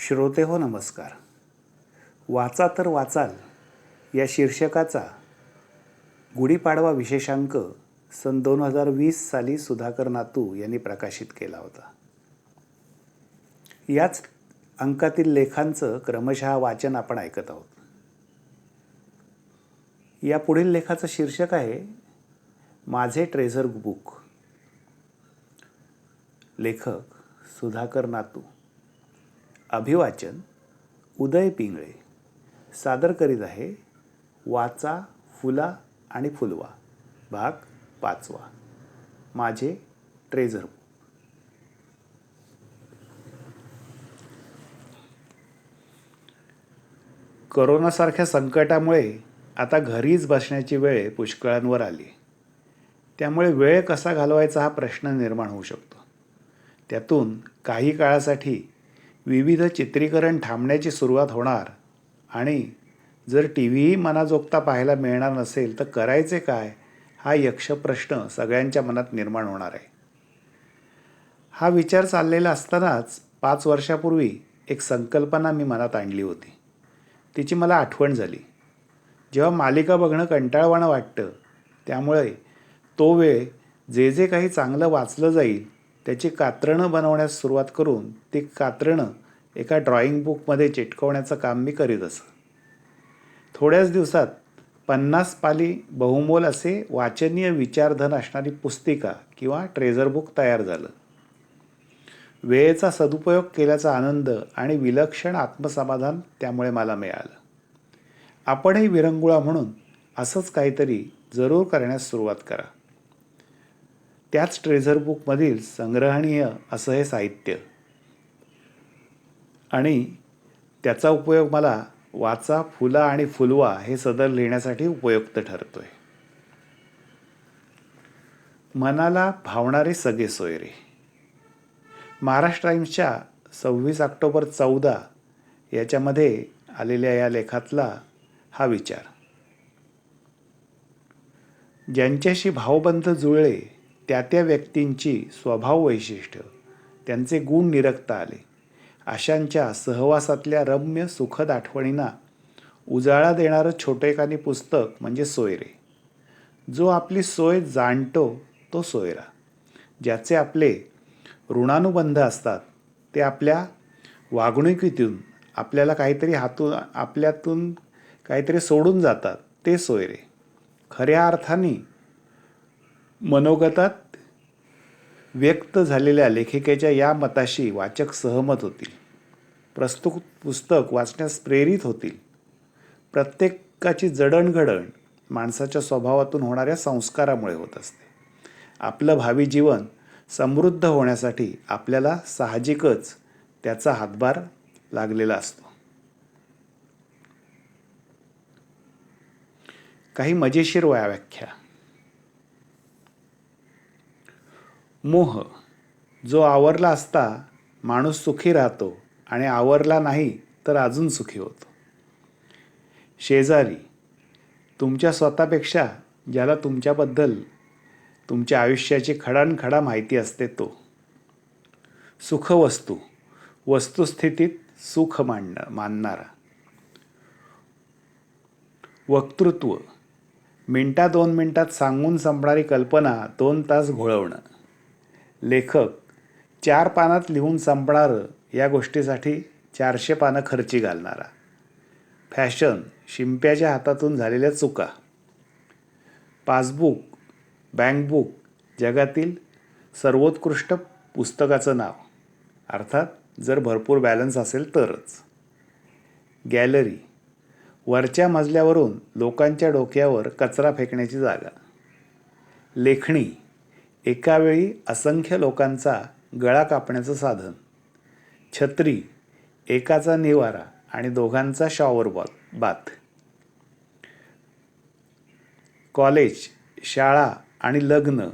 श्रोते हो नमस्कार. वाचा तर वाचाल या शीर्षकाचा गुढीपाडवा विशेषांक सन दोन हजार वीस साली सुधाकर नातू यांनी प्रकाशित केला होता. याच अंकातील लेखांचं क्रमशः वाचन आपण ऐकत आहोत. या पुढील लेखाचं शीर्षक आहे माझे ट्रेझर बुक. लेखक सुधाकर नातू. अभिवाचन उदय पिंगळे सादर करीत आहे वाचा फुला आणि फुलवा भाग पाचवा. माझे ट्रेझर करोनासारख्या संकटामुळे आता घरीच बसण्याची वेळ पुष्कळांवर आली. त्यामुळे वेळ कसा घालवायचा हा प्रश्न निर्माण होऊ शकतो. त्यातून काही काळासाठी विविध चित्रीकरण थांबण्याची सुरुवात होणार. आणि जर टी व्हीही मनाजोगता पाहायला मिळणार नसेल तर करायचे काय? हा यक्षप्रश्न सगळ्यांच्या मनात निर्माण होणार आहे. हा विचार चाललेला असतानाच पाच वर्षापूर्वी एक संकल्पना मी मनात आणली होती. तिची मला आठवण झाली. जेव्हा मालिका बघणं कंटाळवाणं वाटतं त्यामुळे तो वेळ जे जे काही चांगलं वाचलं जाईल त्याची कात्रणं बनवण्यास सुरुवात करून ती कात्रणं एका ड्रॉइंग बुकमध्ये चिटकवण्याचं काम मी करीत असं. थोड्याच दिवसात पन्नास पाली बहुमोल असे वाचनीय विचारधन असणारी पुस्तिका किंवा ट्रेझर बुक तयार झालं. वेळेचा सदुपयोग केल्याचा आनंद आणि विलक्षण आत्मसमाधान त्यामुळे मला मिळालं. आपणही विरंगुळा म्हणून असंच काहीतरी जरूर करण्यास सुरुवात करा. त्याच ट्रेझर बुकमधील संग्रहणीय असं हे साहित्य. आणि त्याचा उपयोग मला वाचा फुला आणि फुलवा हे सदर लिहिण्यासाठी उपयुक्त ठरतोय. मनाला भावणारे सगळे सोयरे. महाराष्ट्र टाईम्सच्या सव्वीस ऑक्टोबर चौदा याच्यामध्ये आलेल्या या लेखातला हा विचार. ज्यांच्याशी भावबंध जुळले त्या त्या व्यक्तींची स्वभाव वैशिष्ट्य त्यांचे गुण निरखता आले. अशांच्या सहवासातल्या रम्य सुखद आठवणींना उजाळा देणारं छोटेखानी पुस्तक म्हणजे सोयरे. जो आपली सोय जाणतो तो सोयरा. ज्याचे आपले ऋणानुबंध असतात ते आपल्या वागणुकीतून आपल्याला काहीतरी हातून आपल्यातून काहीतरी सोडून जातात ते सोयरे. खऱ्या अर्थाने मनोगतात व्यक्त झालेल्या लेखिकेच्या या मताशी वाचक सहमत होतील. प्रस्तुत पुस्तक वाचण्यास प्रेरित होतील. प्रत्येकाची जडणघडण माणसाच्या स्वभावातून होणाऱ्या संस्कारामुळे होत असते. आपलं भावी जीवन समृद्ध होण्यासाठी आपल्याला साहजिकच त्याचा हातभार लागलेला असतो. काही मजेशीर व्याख्या मोह जो आवरला असता माणूस सुखी राहतो आणि आवरला नाही तर अजून सुखी होतो. शेजारी तुमच्या स्वतःपेक्षा ज्याला तुमच्याबद्दल तुमच्या आयुष्याची खडानखडा माहिती असते तो. सुखवस्तू वस्तुस्थितीत सुख मांडणं मानणारा. वक्तृत्व मिनटा दोन मिनटात सांगून संपणारी कल्पना दोन तास घोळवणं. लेखक चार पानात लिहून संपणारं या गोष्टीसाठी चारशे पानं खर्ची घालणारा. फॅशन शिंप्याच्या हातातून झालेल्या चुका. पासबुक बँकबुक जगातील सर्वोत्कृष्ट पुस्तकाचं नाव. अर्थात जर भरपूर बॅलन्स असेल तरच. गॅलरी. वरच्या मजल्यावरून लोकांच्या डोक्यावर कचरा फेकण्याची जागा. लेखणी. एकावेळी असंख्य लोकांचा गळा कापण्याचं साधन. छत्री एकाचा निवारा आणि दोघांचा शॉवर बॉल बाथ कॉलेज शाळा आणि लग्न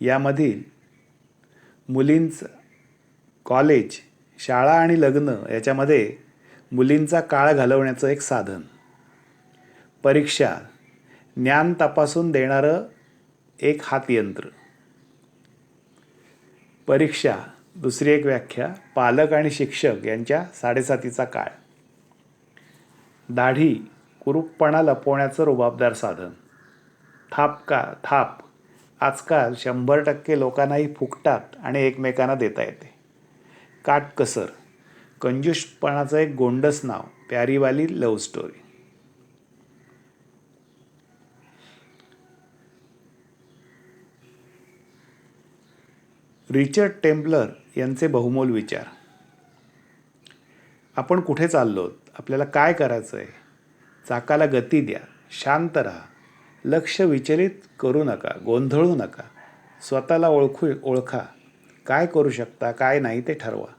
यामधील मुलींचं कॉलेज शाळा आणि लग्न याच्यामध्ये मुलींचा काळ घालवण्याचं एक साधन. परीक्षा ज्ञान तपासून देणारं एक हातयंत्र. परीक्षा दुसरी एक व्याख्या पालक आणि शिक्षक यांच्या साडेसातीचा काळ. दाढी कुरूपपणा लपवण्याचं रुबाबदार साधन. थाप का थाप. आजकाल शंभर टक्के लोकांनाही फुकटात आणि एकमेकांना देता येते. काटकसर. कंजूषपणाचं एक गोंडस नाव प्यारीवाली लव्ह स्टोरी. रिचर्ड टेम्पलर यांचे बहुमोल विचार. आपण कुठे चाललो आपल्याला काय करायचं आहे चाकाला गती द्या शांत राहा. लक्ष विचलित करू नका गोंधळू नका. स्वतःला ओळखू ओळखा. काय करू शकता काय नाही ते ठरवा.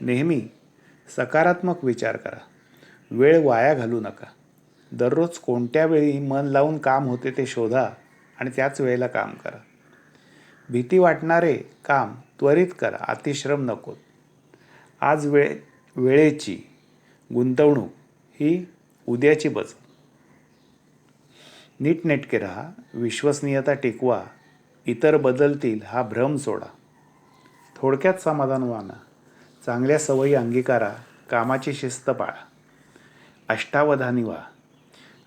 नेहमी सकारात्मक विचार करा. वेळ वाया घालू नका. दररोज कोणत्या वेळी मन लावून काम होते ते शोधा आणि त्याच वेळेला काम करा. भीती वाटणारे काम त्वरित करा अतिश्रम नको. आज वेळ वेळेची गुंतवणूक ही उद्याची बचत. नीटनेटके राहा विश्वसनीयता टिकवा इतर बदलतील हा भ्रम सोडा. थोडक्यात समाधान माना चांगल्या सवयी अंगीकारा कामाची शिस्त पाळा. अष्टावधानी व्हा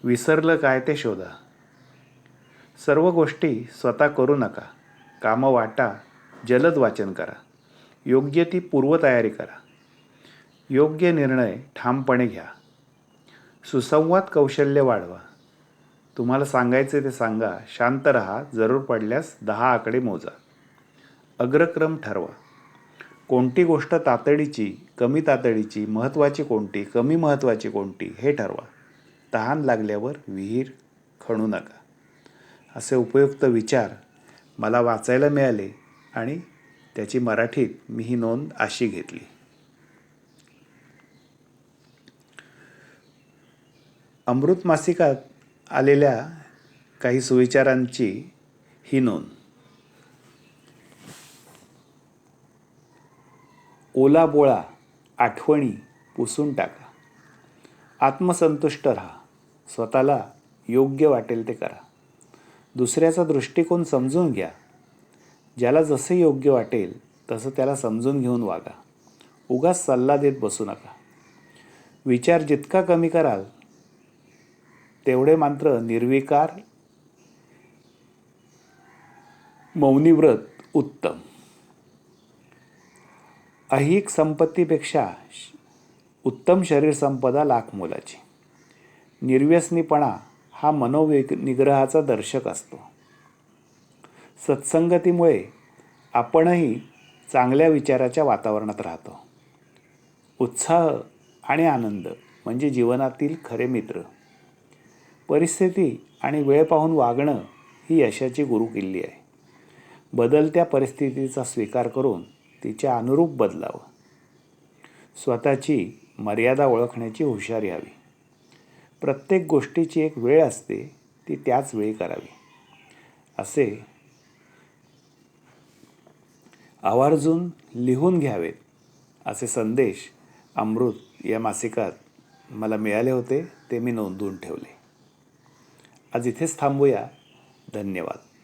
विसरलं काय ते शोधा. सर्व गोष्टी स्वतः करू नका. कामं वाटा जलद वाचन करा. योग्य ती पूर्वतयारी करा. योग्य निर्णय ठामपणे घ्या. सुसंवाद कौशल्य वाढवा. तुम्हाला सांगायचे ते सांगा शांत रहा जरूर पडल्यास दहा आकडे मोजा. अग्रक्रम ठरवा. कोणती गोष्ट तातडीची कमी तातडीची महत्त्वाची कोणती कमी महत्त्वाची कोणती हे ठरवा. तहान लागल्यावर विहीर खणू नका. असे उपयुक्त विचार मला वाचायला मिळाले आणि त्याची मराठीत मी ही नोंद अशी घेतली. अमृत मासिकात आलेल्या काही सुविचारांची ही नोंद. ओला बोळा आठवणी पुसून टाका. आत्मसंतुष्ट राहा. स्वतःला योग्य वाटेल ते करा. दुसऱ्याचा दृष्टिकोन समजून घ्या. ज्याला जसे योग्य वाटेल तसं त्याला समजून घेऊन वागा. उगाच सल्ला देत बसू नका. विचार जितका कमी कराल तेवढे मात्र निर्विकार मौनीव्रत उत्तम. ऐहिक संपत्तीपेक्षा उत्तम शरीर संपदा लाख मोलाची. निर्व्यसनीपणा हा मनोवेग निग्रहाचा दर्शक असतो. सत्संगतीमुळे आपणही चांगल्या विचाराच्या वातावरणात राहतो. उत्साह आणि आनंद म्हणजे जीवनातील खरे मित्र. परिस्थिती आणि वेळ पाहून वागणं ही यशाची गुरुकिल्ली आहे. बदलत्या परिस्थितीचा स्वीकार करून तिच्या अनुरूप बदलावं. स्वतःची मर्यादा ओळखण्याची हुशारी हवी. प्रत्येक गोष्टीची एक वेळ असते ती त्याच वेळी करावी. असे आवर्जून लिहून घ्यावेत असे संदेश अमृत या मासिकात मला मिळाले होते ते मी नोंदवून ठेवले. आज इथेच थांबूया. धन्यवाद.